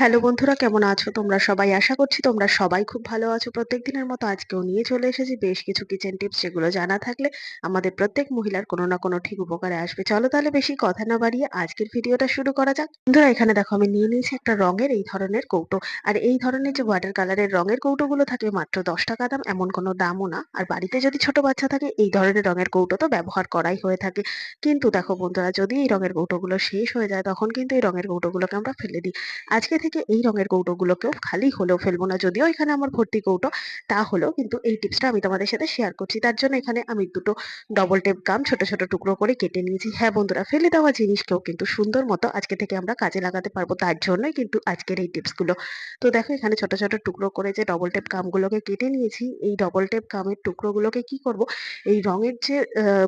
Hello বন্ধুরা, কেমন আছো? তোমরা সবাই আশা করছি তোমরা সবাই খুব ভালো আছো। প্রত্যেক দিনের মতো আজকেও নিয়ে চলে এসেছি বেশ কিছু কিচেন টিপস যেগুলো জানা থাকলে আমাদের প্রত্যেক মহিলার কোনো না কোনো ঠিক উপকারে আসবে। চলো তাহলে বেশি কথা না বাড়িয়ে আজকের ভিডিওটা শুরু করা যাক। বন্ধুরা, এখানে দেখো আমি নিয়ে নিয়েছি একটা রঙের এই ধরনের কৌটো। আর এই ধরনের যে ওয়াটার কালারের রঙের কৌটোগুলো থাকে মাত্র দশ টাকা দাম, এমন কোনো দামও না। আর বাড়িতে যদি ছোট বাচ্চা থাকে, এই ধরনের রঙের কৌটো তো ব্যবহার করাই হয়ে থাকে। কিন্তু দেখো বন্ধুরা, যদি এই রঙের কৌটোগুলো শেষ হয়ে যায়, তখন কিন্তু এই রঙের কৌটোগুলোকে আমরা ফেলে দিই। আজকে থেকে এই রঙের কৌটোগুলোকেও খালি হলেও ফেলব না। যদিও এখানে আমার ভর্তি কৌটো, তা হলেও কিন্তু এই টিপসটা আমি তোমাদের সাথে শেয়ার করছি। তার জন্য এখানে আমি দুটো ডবল টেপ গাম ছোট ছোট টুকরো করে কেটে নিয়েছি। হ্যাঁ বন্ধুরা, ফেলে দেওয়া জিনিসকেও কিন্তু সুন্দর মতো আজকে থেকে আমরা কাজে লাগাতে পারব। তার জন্যই কিন্তু আজকের এই টিপসগুলো। তো দেখো, এখানে ছোট ছোট টুকরো করে যে ডবল টেপ গামগুলোকে কেটে নিয়েছি, এই ডবল টেপ গামের টুকরোগুলোকে কি করব? এই রঙের যে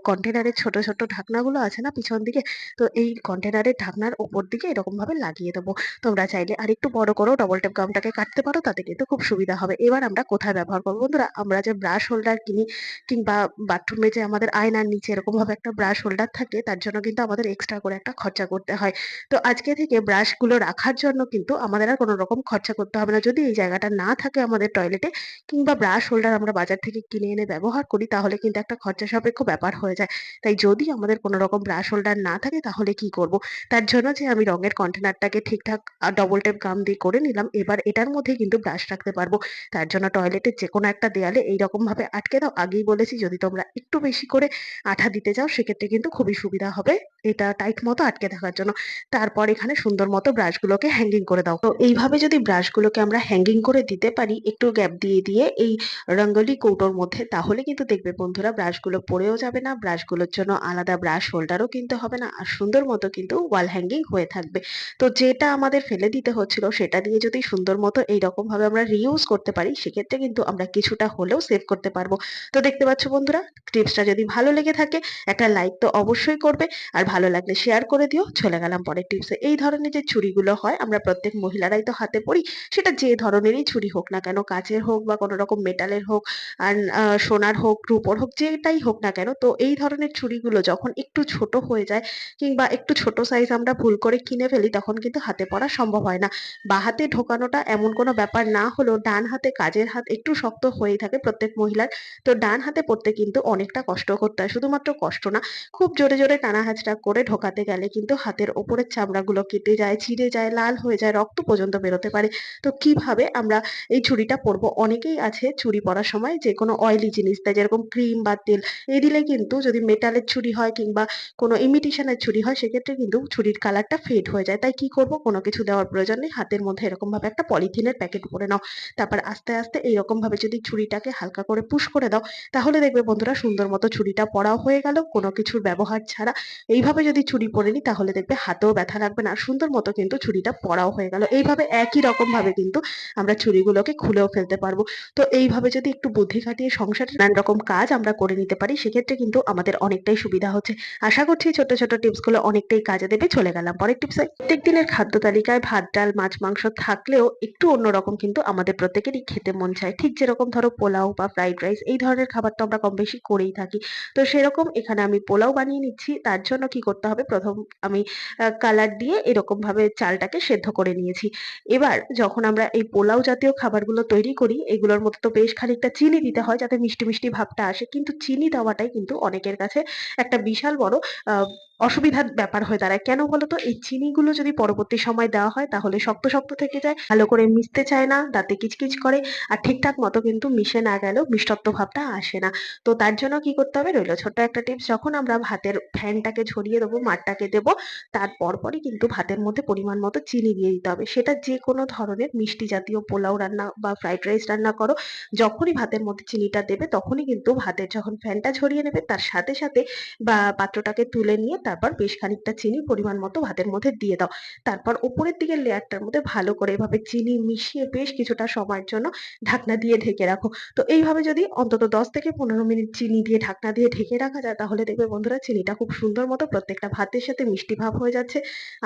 কন্টেনারের ছোট ছোট ঢাকনাগুলো আছে না পিছন দিকে, তো এই কন্টেনারের ঢাকনার ওপর দিকে এরকম ভাবে লাগিয়ে দেবো। তোমরা চাইলে আর একটু বড় করেও ডবল টেপ গামটাকে কাটতে পারো, তাতে কিন্তু খুব সুবিধা হবে। এবার আমরা কোথায় ব্যবহার করব? বন্ধুরা, আমরা যে ব্রাশ হোল্ডার কিনি কিংবা বাথরুমে যে আমাদের আয়নার নিচে এরকম ভাবে একটা ব্রাশ হোল্ডার থাকে, তার জন্য কিন্তু আমাদের এক্সট্রা করে একটা খরচা করতে হয়। তো আজকে থেকে ব্রাশগুলো রাখার জন্য কিন্তু আমাদের আর কোনো রকম খরচা করতে হবে না। যদি এই জায়গাটা না থাকে আমাদের টয়লেটে কিংবা ব্রাশ হোল্ডার আমরা বাজার থেকে কিনে এনে ব্যবহার করি, তাহলে কিন্তু একটা খরচা সাপেক্ষ ব্যাপার হয়ে যায়। তাই যদি আমাদের কোনো রকম ব্রাশ হোল্ডার না থাকে, তাহলে কি করব? তার জন্য যে আমি রঙের কন্টেনারটাকে ঠিকঠাক ডবল টেপ গাম দিয়ে করে নিলাম। এবার এটার মধ্যে কিন্তু ব্রাশ রাখতে পারব। তার জন্য টয়লেটের যে কোনো একটা দেয়ালে এইরকম ভাবে আটকে দাও। আগেই বলেছি, যদি তোমরা একটু বেশি করে আঠা দিতে চাও, সেক্ষেত্রে কিন্তু খুবই সুবিধা হবে এটা টাইট মতো আটকে থাকার জন্য। তারপর এখানে সুন্দর মতো ব্রাশগুলোকে হ্যাঙ্গিং করে দাও। তো এইভাবে যদি ব্রাশগুলোকে আমরা হ্যাঙ্গিং করে দিতে পারি, একটু গ্যাপ দিয়ে দিয়ে এই রঙ্গলি কৌটোর মধ্যে, তাহলে কিন্তু দেখবে বন্ধুরা ব্রাশগুলো পড়েও যাবে না ব্রাশগুলোর জন্য আলাদা ব্রাশ হোল্ডারও কিনতে হবে না, আর সুন্দর মতো কিন্তু ওয়াল হ্যাঙ্গিং হয়ে থাকবে। তো যেটা আমাদের ফেলে দিতে হচ্ছিল সেটা দিয়ে যদি সুন্দর মতো এইরকম ভাবে আমরা রিউজ করতে পারি, সেক্ষেত্রে কিন্তু আমরা কিছুটা হলেও সেভ করতে পারব। তো দেখতে পাচ্ছ বন্ধুরা টিপসটা যদি ভালো লেগে থাকে, একটা লাইক তো অবশ্যই করবে। আর ভালো লাগলে শেয়ার করে দিও। চলে গেলাম পরের টিপসে এই ধরনের যে ছুরিগুলো হয়, আমরা প্রত্যেক মহিলারাই তো হাতে পড়ি সেটা যে ধরনেরই ছুরি হোক না কেন, কাচের হোক বা কোনো রকম মেটালের হোক, আর সোনার হোক, রূপোর হোক, যেটাই হোক না কেন, তো এই ধরনের ছুরিগুলো যখন একটু ছোট হয়ে যায়, কিংবা একটু ছোট সাইজ আমরা ভুল করে কিনে ফেলি, তখন কিন্তু হাতে পড়া সম্ভব হয় না। বা হাতে ঢোকানোটা এমন কোনো ব্যাপার না হলেও ডান হাতে কাজের হাত একটু শক্ত হয়েই থাকে প্রত্যেক মহিলার। তো ডান হাতে পড়তে কিন্তু অনেকটা কষ্ট করতে হয়, শুধুমাত্র কষ্ট না, খুব জোরে জোরে টানা হাঁচড়া করে ঢোকাতে গেলে কিন্তু হাতের ওপরের চামড়াগুলো কেটে যায়, ছিঁড়ে যায়, লাল হয়ে যায়, রক্ত পর্যন্ত বেরোতে পারে। তো কীভাবে আমরা এই ছুরিটা পরবো? অনেকেই আছে ছুরি পরার সময় যে কোনো অয়েলি জিনিস দেয় যেরকম ক্রিম বা তেল এই দিলে কিন্তু যদি মেটালের ছুরি হয় কিংবা কোনো ইমিটেশনের ছুরি হয়, সেক্ষেত্রে কিন্তু ছুরির কালারটা ফেড হয়ে যায়। তাই কি করব? কোনো কিছু দেওয়ার প্রয়োজন নেই হাতের মধ্যে এরকম ভাবে একটা পলিথিনের প্যাকেট পরে নাও। তারপর আস্তে আস্তে এইরকম ভাবে যদি ছুরিটাকে হালকা করে পুশ করে দাও, তাহলে দেখবে বন্ধুরা সুন্দর মতো ছুরিটা পড়াও হয়ে গেল, কোনো কিছুর ব্যবহার ছাড়া। এইভাবে যদি ছুরি পরে নি, তাহলে দেখবে হাতেও ব্যথা লাগবে না সুন্দর মতো কিন্তু ছুরিটা পড়াও হয়ে গেল। এইভাবে একই রকম ভাবে কিন্তু আমরা ছুরিগুলোকে খুলেও ফেলতে পারব। তো এইভাবে যদি একটু বুদ্ধি খাটিয়ে সংসারে নানান রকম কাজ আমরা করে নিতে পারি, সেক্ষেত্রে কিন্তু আমাদের অনেকটাই সুবিধা হচ্ছে। আশা করছি ছোট ছোট টিপসগুলো অনেকটাই কাজে দেবে। চলে গেলাম পরের টিপসে। প্রত্যেক দিনের খাদ্য তালিকায় ভাত, ডাল মাছ, মাংস থাকলেও একটু অন্যরকম কিন্তু আমাদের প্রত্যেকেরই খেতে মন চায়। ঠিক যেরকম ধরো পোলাও বা ফ্রাইড রাইস এই ধরনের খাবার তো আমরা কম বেশি করেই থাকি। তো সেরকম এখানে আমি পোলাও বানিয়ে নিচ্ছি। তার জন্য কি করতে হবে? প্রথম আমি কালার দিয়ে এরকম ভাবে চালটাকে সেদ্ধ করে নিয়েছি। এবার যখন আমরা এই পোলাও জাতীয় খাবারগুলো তৈরি করি, এগুলোর মধ্যে তো বেশ খানিকটা চিনি দিতে হয় যাতে মিষ্টি মিষ্টি ভাবটা আসে। কিন্তু চিনি দেওয়াটাই কিন্তু অনেকের কাছে একটা বিশাল বড় অসুবিধার ব্যাপার হয়ে দাঁড়ায়। কেন বলতো? এই চিনিগুলো যদি পরবর্তী সময় দেওয়া হয়, তাহলে শক্ত শক্ত থেকে যায়, ভালো করে মিশতে চায় না, দাঁতে কিচকিচ করে, আর ঠিকঠাক মতো কিন্তু মিশে না গেলেও মিষ্টত্ব ভাবটা আসে না। তো তার জন্য কি করতে হবে? রইল ছোট্ট একটা টিপস, যখন আমরা ভাতের ফ্যানটাকে ঝরিয়ে দেবো, মাঠটাকে দেবো, তার পরপরই কিন্তু ভাতের মধ্যে পরিমাণ মতো চিনি দিয়ে দিতে হবে। সেটা যে কোনো ধরনের মিষ্টি জাতীয় পোলাও রান্না বা ফ্রাইড রাইস রান্না করো, যখনই ভাতের মধ্যে চিনিটা দেবে, তখনই কিন্তু ভাতের যখন ফ্যানটা ঝরিয়ে নেবে, তার সাথে সাথে বা পাত্রটাকে তুলে নিয়ে তারপর বেশ খানিকটা চিনি পরিমাণ মতো ভাতের মধ্যে দিয়ে দাও। তারপর উপরের দিকের লেয়ারটার মধ্যে ভালো করে এভাবে চিনি মিশিয়ে বেশ কিছুটা সময়ের জন্য ঢাকনা দিয়ে ঢেকে রাখো। তো এইভাবে যদি অন্তত দশ থেকে পনেরো মিনিট চিনি দিয়ে ঢাকনা দিয়ে ঢেকে রাখা যায়, তাহলে দেখবে বন্ধুরা চিনিটা খুব সুন্দর মতো প্রত্যেকটা ভাতের সাথে মিষ্টি ভাব হয়ে যাচ্ছে।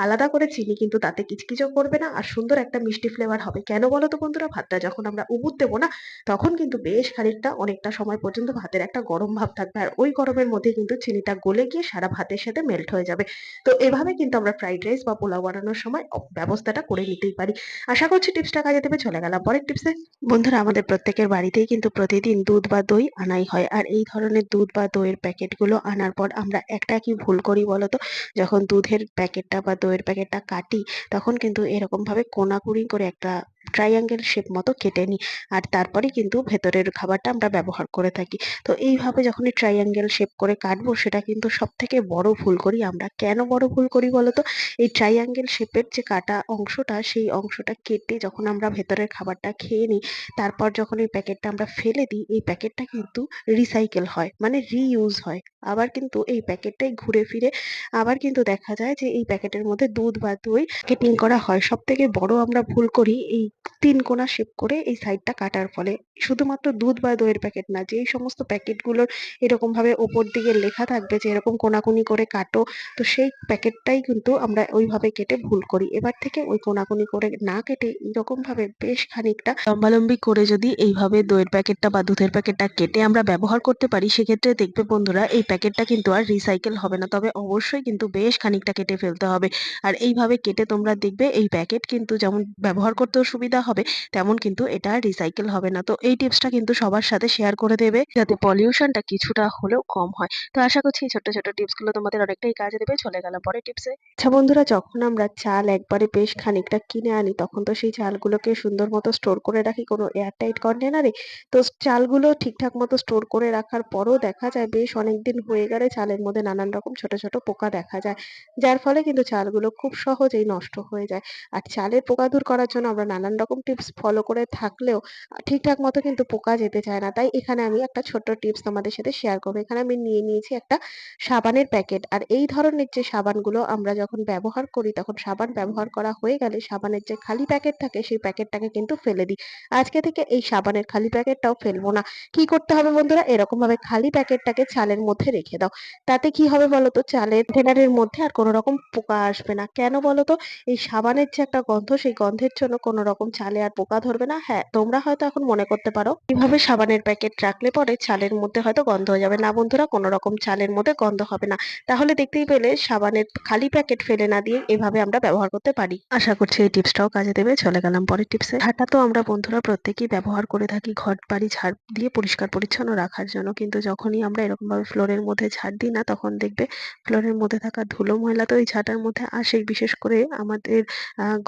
আলাদা করে চিনি কিন্তু তাতে কিচকিচও করবে না আর সুন্দর একটা মিষ্টি ফ্লেভার হবে। কেন বলো তো বন্ধুরা? ভাতটা যখন আমরা উবুর দেবো না, তখন কিন্তু বেশ খানিকটা অনেকটা সময় পর্যন্ত ভাতের একটা গরম ভাব থাকবে। আর ওই গরমের মধ্যে কিন্তু চিনিটা গলে গিয়ে সারা ভাতের সাথে মেল্ট হয়ে যাবে। তো এভাবে কিন্তু আমরা ফ্রাইড রাইস বা পোলাও বানানোর সময় ব্যবস্থাটা করে নিতেই পারি। আশা করছি টিপসটা কাজে দেবে। চলে গেলাম পরের টিপসে। বন্ধুরা, আমাদের প্রত্যেকের বাড়িতেই কিন্তু প্রতিদিন দুধ বা দই আনাই হয়। আর এই ধরনের দুধ বা দইয়ের প্যাকেটগুলো আনার পর আমরা একটা কি ভুল করি বলতো? যখন দুধের প্যাকেটটা বা দইয়ের প্যাকেটটা কাটি, তখন কিন্তু এরকমভাবে কোনাকুনি করে একটা ট্রায়াঙ্গেল শেপ মতো কেটে নিই। আর তারপরে কিন্তু ভেতরের খাবারটা আমরা ব্যবহার করে থাকি। তো এইভাবে যখনই ট্রায়াঙ্গেল শেপ করে কাটবো সেটা কিন্তু সব থেকে বড় ভুল করি আমরা। কেন বড় ভুল করি বলতো? এই ট্রায়াঙ্গেল শেপের যে কাটা অংশটা সেই অংশটা কেটে যখন আমরা ভেতরের খাবারটা খেয়ে নিই, তারপর যখন এই প্যাকেটটা আমরা ফেলে দিই, এই প্যাকেটটা কিন্তু রিসাইকেল হয়। মানে রিইউজ হয়। আবার কিন্তু এই প্যাকেটটাই ঘুরে ফিরে আবার কিন্তু দেখা যায় যে এই প্যাকেটের মধ্যে দুধ বা দই মার্কেটিং করা হয়। সব থেকে বড় আমরা ভুল করি এই ৩ কোনা শেপ করে এই সাইডটা কাটার ফলে। শুধুমাত্র দুধ বা দইয়ের প্যাকেট না, যেই সমস্ত প্যাকেটগুলোর এরকমভাবে ওপর দিকে লেখা থাকবে যে এরকম কোনাকুনি করে কাটো, তো সেই প্যাকেটটাই কিন্তু আমরা ওইভাবে কেটে ভুল করি। এবার থেকে ওই কোনাকুনি করে না কেটে এরকমভাবে বেশ খানিকটা লম্বালম্বি করে যদি এইভাবে দইয়ের প্যাকেটটা বা দুধের প্যাকেটটা কেটে আমরা ব্যবহার করতে পারি, সেক্ষেত্রে দেখবে বন্ধুরা এই প্যাকেটটা কিন্তু আর রিসাইকেল হবে না। তবে অবশ্যই কিন্তু বেশ খানিকটা কেটে ফেলতে হবে। আর এইভাবে কেটে তোমরা দেখবে এই প্যাকেট কিন্তু যেমন ব্যবহার করতেও সুবিধা হবে, তেমন কিন্তু এটা রিসাইকেল হবে না। তো এই টিপসটা কিন্তু সবার সাথে শেয়ার করে দেবে যাতে পলিউশনটা কিছুটা হলেও কম হয়। তো আশা করছি এই ছোট্ট, ছোট্ট টিপসগুলো তোমাদের অনেকটাই কাজে দেবে। চলে গেলাম পরে টিপসে। আচ্ছা বন্ধুরা যখন আমরা চাল একবারে বেশ খানিকটা কিনে আনি তখন তো সেই চালগুলোকে সুন্দর মতো স্টোর করে রাখি কোনো এয়ারটাইট কন্টেনারে। তো চালগুলো ঠিকঠাক মতো স্টোর করে রাখার পরও দেখা যায় বেশ অনেকদিন হয়ে গেলে চালের মধ্যে নানান রকম ছোট, ছোট পোকা দেখা যায়। যার ফলে কিন্তু চালগুলো খুব সহজেই নষ্ট হয়ে যায়। আর চালের পোকা দূর করার জন্য আমরা নানান রকম টিপস ফলো করে থাকলেও ঠিকঠাক মতো কিন্তু পোকা যেতে চায় না। তাই এখানে আমি একটা ছোট্ট টিপস তোমাদের সাথে শেয়ার করব এখানে আমি নিয়ে নিয়েছি একটা সাবানের প্যাকেট। আর এই ধরনের যে সাবানগুলো আমরা যখন ব্যবহার করি, তখন সাবান ব্যবহার করা হয়ে গেলে সাবানের যে খালি প্যাকেট থাকে, সেই প্যাকেটটাকে কিন্তু ফেলে দিই। আজকে থেকে এই সাবানের খালি প্যাকেটটাও ফেলব না। কি করতে হবে বন্ধুরা? এরকমভাবে খালি প্যাকেটটাকে চালের মধ্যে রেখে দাও। তাতে কি হবে বলতো? চালের কন্টেনারের মধ্যে আর কোনো রকম পোকা আসবে না। কেন বলতো? এই সাবানের যে একটা গন্ধ, সেই গন্ধের জন্য কোনো রকম চালে আর পোকা ধরবে না। হ্যাঁ, তোমরা হয়তো এখন মনে করতে পারো কীভাবে সাবানের প্যাকেট রাখলে পরে চালের মধ্যে হয়তো গন্ধ হয়ে যাবে। না বন্ধুরা কোনো রকম চালের মধ্যে গন্ধ হবে না। তাহলে দেখতেই পেলে সাবানের খালি প্যাকেট ফেলে না দিয়ে এভাবে আমরা ব্যবহার করতে পারি। আশা করছি এই টিপসটাও কাজে দেবে। চলে গেলাম পরের টিপসে। ঝাঁটা তো আমরা বন্ধুরা প্রত্যেকেই ব্যবহার করে থাকি ঘর বাড়ি ঝাড় দিয়ে পরিষ্কার পরিচ্ছন্ন রাখার জন্য। কিন্তু যখনই আমরা এরকমভাবে ফ্লোরের মধ্যে ঝাড় দিই না তখন দেখবে ফ্লোরের মধ্যে থাকা ধুলো ময়লা তো ওই ঝাঁটার মধ্যে আসেই। বিশেষ করে আমাদের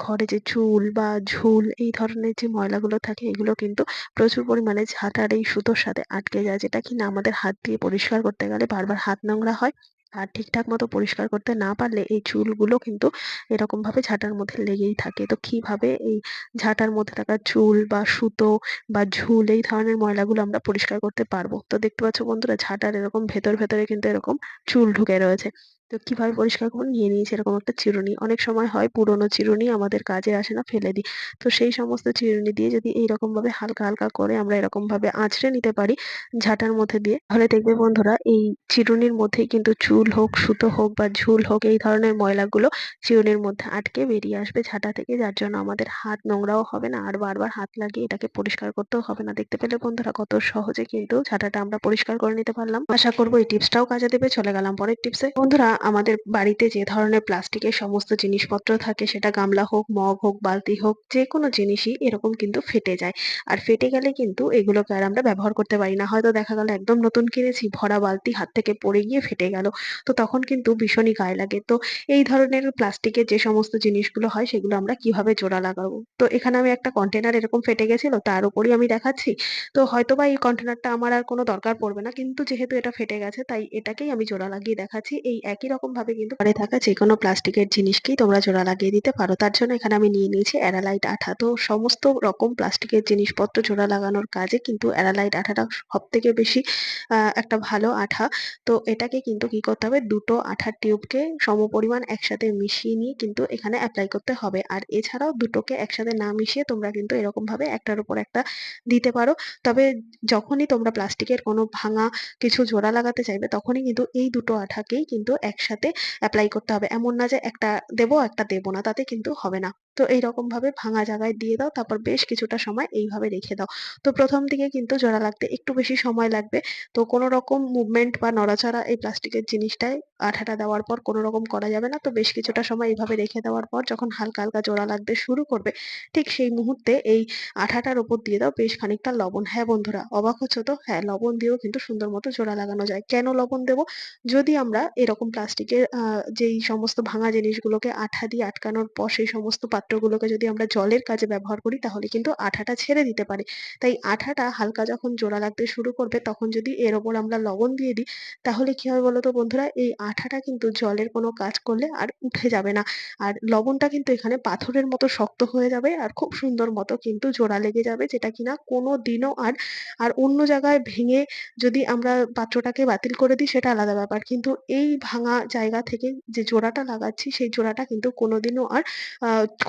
ঘরে যে চুল বা ঝুল এই ধরনের যে ময়লাগুলো থাকে এগুলো কিন্তু প্রচুর পরিমাণে ঝাঁটার এই সুতোর সাথে আটকে যায়। যেটা কিনা আমাদের হাত দিয়ে পরিষ্কার করতে গেলে বারবার হাত নোংরা হয়। আর ঠিকঠাক মতো পরিষ্কার করতে না পারলে এই চুলগুলো কিন্তু এরকমভাবে ঝাঁটার মধ্যে লেগেই থাকে। তো কীভাবে এই ঝাঁটার মধ্যে থাকা চুল বা সুতো বা ঝুল এই ধরনের ময়লাগুলো আমরা পরিষ্কার করতে পারব? তো দেখতে পাচ্ছ বন্ধুরা ঝাঁটার এরকম ভেতর, ভেতরে কিন্তু এরকম চুল ঢুকে রয়েছে। তো কীভাবে পরিষ্কার করব? নিয়ে নিয়েছি এরকম একটা চিরুনি। অনেক সময় হয় পুরনো চিরুনি আমাদের কাজে আসে না ফেলে দিই। তো সেই সমস্ত চিরুনি দিয়ে যদি এইরকমভাবে হালকা, হালকা করে আমরা এরকমভাবে আঁচড়ে নিতে পারি ঝাঁটার মধ্যে দিয়ে, তাহলে দেখবে বন্ধুরা এই চিরুনির মধ্যেই কিন্তু চুল হোক, সুতো হোক বা ঝুল হোক এই ধরনের ময়লাগুলো চিরুনির মধ্যে আটকে বেরিয়ে আসবে ঝাঁটা থেকে। যার জন্য আমাদের হাত নোংরাও হবে না আর বারবার হাত লাগিয়ে এটাকে পরিষ্কার করতেও হবে না। দেখতে পেলে বন্ধুরা কত সহজে কিন্তু ঝাঁটাটা আমরা পরিষ্কার করে নিতে পারলাম। আশা করব এই টিপসটাও কাজে দেবে। চলে গেলাম পরের টিপসে। বন্ধুরা আমাদের বাড়িতে যে ধরনের প্লাস্টিকের সমস্ত জিনিসপত্র থাকে সেটা গামলা হোক, মগ হোক, বালতি হোক যেকোনো জিনিসই এরকম কিন্তু ফেটে যায়। আর ফেটে গেলে কিন্তু এগুলোকে আর আমরা ব্যবহার করতে পারি না। হয়তো দেখা গেল একদম নতুন কিনেছি, ভরা বালতি হাত থেকে পড়ে গিয়ে ফেটে গেল। তো তখন কিন্তু ভীষণই গায়ে লাগে। তো এই ধরনের প্লাস্টিকের যে সমস্ত জিনিসগুলো হয় সেগুলো আমরা কীভাবে জোড়া লাগাবো? তো এখানে আমি একটা কন্টেনার এরকম ফেটে গেছিল তার উপরেই আমি দেখাচ্ছি। তো হয়তো বা এই কন্টেনারটা আমার আর কোনো দরকার পড়বে না। কিন্তু যেহেতু এটা ফেটে গেছে তাই এটাকেই আমি জোড়া লাগিয়ে দেখাচ্ছি। এই একই রকমভাবে কিন্তু ঘরে থাকা যে যেকোনো প্লাস্টিকের জিনিসকেই তোমরা জোড়া লাগিয়ে দিতে পারো। তার জন্য এখানে আমি নিয়ে নিয়েছি অ্যারালাইট আঠা। তো সমস্ত রকম প্লাস্টিকের জিনিসপত্র জোড়া লাগানোর কাজে কিন্তু অ্যারালাইট আঠাটা সব থেকে বেশি একটা ভালো আঠা। তো এটাকে কিন্তু কি করতে হবে দুটো আঠার টিউবকে সমপরিমাণ একসাথে মিশিয়ে নিয়ে কিন্তু এখানে অ্যাপ্লাই করতে হবে। আর এছাড়াও দুটোকে একসাথে না মিশিয়ে তোমরা কিন্তু এরকমভাবে একটার উপর একটা দিতে পারো। তবে যখনই তোমরা প্লাস্টিকের কোনো ভাঙা কিছু জোড়া লাগাতে চাইবে, তখনই কিন্তু এই দুটো আঠাকেই কিন্তু একসাথে অ্যাপ্লাই করতে হবে। এমন না যে একটা দেবো, একটা দেবো না। তাতে কিন্তু হবে না। তো তো এইরকম ভাবে ভাঙা জায়গায় দিয়ে দাও, তারপর বেশ কিছুটা সময় এইভাবে রেখে দাও। তো প্রথম দিকে কিন্তু জোড়া লাগতে একটু বেশি সময় লাগবে। তো কোনো রকম মুভমেন্ট বা নড়াচড়া এই প্লাস্টিকের জিনিসটায় আঠাটা দেওয়ার পর কোনো রকম করা যাবে না। তো বেশ কিছুটা সময় এইভাবে রেখে দেওয়ার পর যখন হালকা হালকা জোড়া লাগতে শুরু করবে, ঠিক সেই মুহূর্তে এই আঠাটার উপর দিয়ে দাও বেশ খানিকটা লবণ। হ্যাঁ বন্ধুরা, অবাক হচ্ছ তো? হ্যাঁ লবণ দিয়েও কিন্তু সুন্দর মতো জোড়া লাগানো যায়। কেন লবণ দেবো? যদি আমরা এরকম প্লাস্টিকের যেই সমস্ত ভাঙা জিনিসগুলোকে আঠা দিয়ে আটকানোর পর সেই সমস্ত পাত্রগুলোকে যদি আমরা জলের কাজে ব্যবহার করি, তাহলে কিন্তু আঠাটা ছেড়ে দিতে পারে। তাই আঠাটা হালকা যখন জোড়া লাগতে শুরু করবে, তখন যদি এর ওপর আমরা লবণ দিয়ে দিই, তাহলে কি হবে বলতো বন্ধুরা? এই আঠাটা কিন্তু জলের কোনো কাজ করলে আর উঠে যাবে না। আর লবণটা কিন্তু এখানে পাথরের মতো শক্ত হয়ে যাবে আর খুব সুন্দর মতো কিন্তু জোড়া লেগে যাবে, যেটা কিনা কোনো দিনও আর আর অন্য জায়গায় ভেঙে যদি আমরা পাত্রটাকে বাতিল করে দিই, সেটা আলাদা ব্যাপার। কিন্তু এই ভাঙা জায়গা থেকে যে জোড়াটা লাগাচ্ছি, সেই জোড়াটা কিন্তু কোনোদিনও আর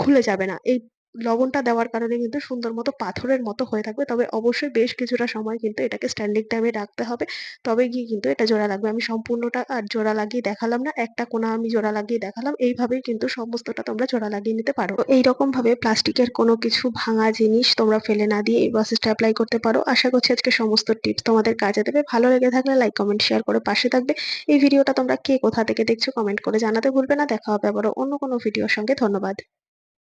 খুলে যাবে না। এই লবণটা দেওয়ার কারণে কিন্তু সুন্দর মতো পাথরের মতো হয়ে থাকবে। তবে অবশ্যই বেশ কিছুটা সময় কিন্তু এটাকে স্ট্যান্ডিং টাইমে রাখতে হবে। তবে গিয়ে কিন্তু এটা জোড়া লাগবে। আমি সম্পূর্ণটা আর জোড়া লাগিয়ে দেখালাম না। একটা কোণা আমি জোড়া লাগিয়ে দেখালাম। এইভাবেই কিন্তু সমস্তটা তোমরা জোড়া লাগিয়ে নিতে পারো। এইরকম ভাবে প্লাস্টিকের কোনো কিছু ভাঙা জিনিস তোমরা ফেলে না দিয়ে এই প্রসেসটা অ্যাপ্লাই করতে পারো। আশা করছি আজকে সমস্ত টিপস তোমাদের কাজে দেবে। ভালো লেগে থাকলে লাইক কমেন্ট শেয়ার করে পাশে থাকবে। এই ভিডিওটা তোমরা কে কোথা থেকে দেখছ কমেন্ট করে জানাতে ভুলবে না। দেখা হবে আবারও অন্য কোনো ভিডিওর সঙ্গে। ধন্যবাদ।